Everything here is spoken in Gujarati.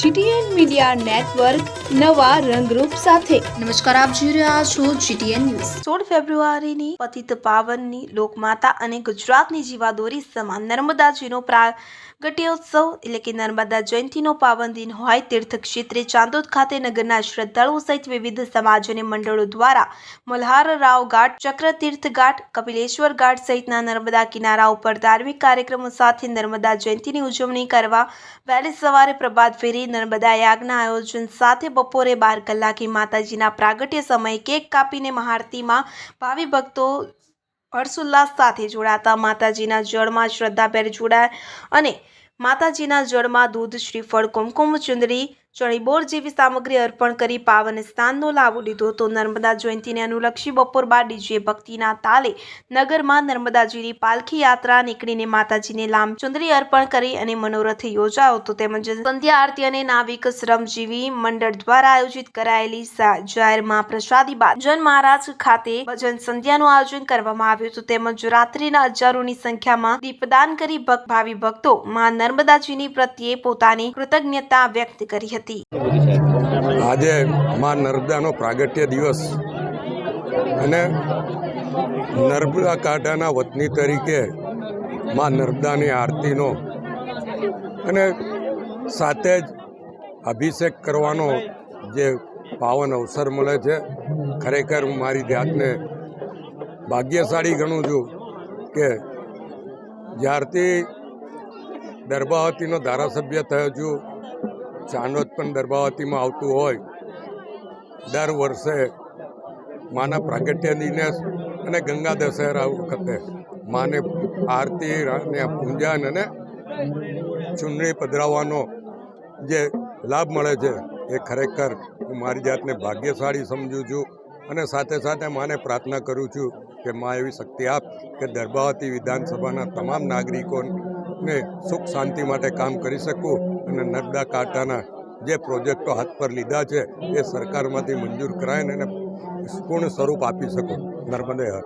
જીટીએન મીડિયા નેટવર્ક નવા રંગરૂપ સાથે. નમસ્કાર, આપ જોઈ રહ્યા છો જીટીએન ન્યૂઝ. સોળ ફેબ્રુઆરીની પતિત પાવનની લોકમાતા અને ગુજરાતની જીવાદોરી સમાન નર્મદાજીનો પ્રાગટ્યોત્સવ એટલે કે નર્મદા જયંતિનો પાવન દિન હોય તીર્થ ક્ષેત્રે ચાંદોદ ખાતે નગરના શ્રદ્ધાળુઓ સહિત વિવિધ સમાજ અને મંડળો દ્વારા મલ્હાર રાવ ઘાટ, ચક્રતીર્થ ઘાટ, કપિલેશ્વર ઘાટ સહિતના નર્મદા કિનારા ઉપર ધાર્મિક કાર્યક્રમો સાથે નર્મદા જયંતિની ઉજવણી કરવા વહેલી સવારે પ્રભાત ફેરી નર્મદા યાગના આયોજન સાથે બપોરે બાર કલાકે માતાજીના પ્રાગટ્ય સમયે કેક કાપીને મહાઆરતીમાં ભાવિ ભક્તો હર્ષોલ્લાસ સાથે જોડાતા માતાજીના જળમાં શ્રદ્ધાભેર જોડાય અને માતાજીના જળમાં દૂધ, શ્રીફળ, કુમકુમ ચુંદડી ચણીબોર જેવી સામગ્રી અર્પણ કરી પાવન સ્થાનનો લાવો લીધો હતો. નર્મદા જયંતિને અનુલક્ષી બપોર બાદ ડીજે ભક્તિના તાલે નગરમાં નર્મદાજીની પાલખી યાત્રા નીકળીને માતાજીને લામચુંદરી અર્પણ કરી અને મનોરથ યોજાયો હતો. તેમજ સંધ્યા આરતી અને નાવિક શ્રમજીવી મંડળ દ્વારા આયોજિત કરાયેલી સા- જાહેરમાં પ્રસાદી બાદ જન મહારાજ ખાતે ભજન સંધ્યાનું આયોજન કરવામાં આવ્યું હતું. તેમજ રાત્રિના હજારોની સંખ્યામાં દીપદાન કરી ભક્ત ભાવિ ભક્તો માં નર્મદાજીની પ્રત્યે પોતાની કૃતજ્ઞતા વ્યક્ત કરી હતી. આજે માં નર્મદાનો પ્રાગટ્ય દિવસ. અને નર્મદા કાંઠાના વતની તરીકે માં નર્મદાની આરતીનો અને સાથે જ અભિષેક કરવાનો જે પાવન અવસર મળે છે, ખરેખર હું મારી જાતને ભાગ્યશાળી ગણું છું કે જ્યારથી દરબાવતીનો ધારાસભ્ય થયો છું ચાંદોદ પણ દરબાવતીમાં આવતું હોય, દર વર્ષે માના પ્રાગટ્ય દિને અને ગંગા દશેરા વખતે માને આરતી અને પૂજન અને ચૂંટણી પધરાવવાનો જે લાભ મળે છે, એ ખરેખર હું મારી જાતને ભાગ્યશાળી સમજું છું અને સાથે સાથે માને પ્રાર્થના કરું છું કે માં એવી શક્તિ આપ કે દરબાવતી વિધાનસભાના તમામ નાગરિકોને સુખ શાંતિ માટે કામ કરી શકું અને નર્મદા કાંઠાના જે પ્રોજેક્ટો હાથ પર લીધા છે, એ સરકારમાંથી મંજૂર કરાય ને એને પૂર્ણ સ્વરૂપ આપી શકું. નર્મદે હર.